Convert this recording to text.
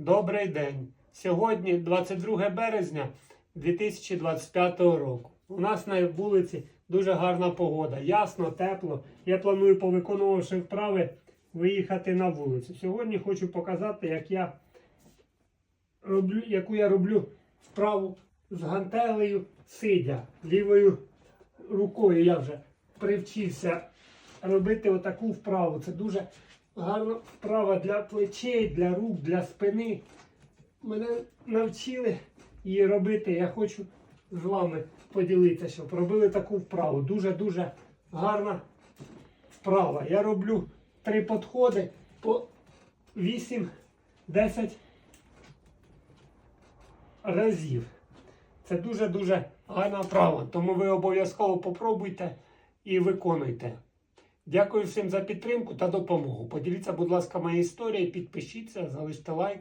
Добрий день. Сьогодні 22 березня 2025 року. У нас на вулиці дуже гарна погода. Ясно, тепло. Я планую, повиконувавши вправи, виїхати на вулицю. Сьогодні хочу показати, як я роблю, яку я роблю вправу з гантелею сидя. Лівою рукою я вже привчився робити отаку вправу. Це дуже гарна вправа для плечей, для рук, для спини. Мене навчили її робити. Я хочу з вами поділитися, щоб робили таку вправу. Дуже-дуже гарна вправа. Я роблю три підходи по 8-10 разів. Це дуже-дуже гарна вправа. Тому ви обов'язково попробуйте і виконуйте. Дякую всім за підтримку та допомогу. Поділіться, будь ласка, моєю історією, підпишіться, залиште лайк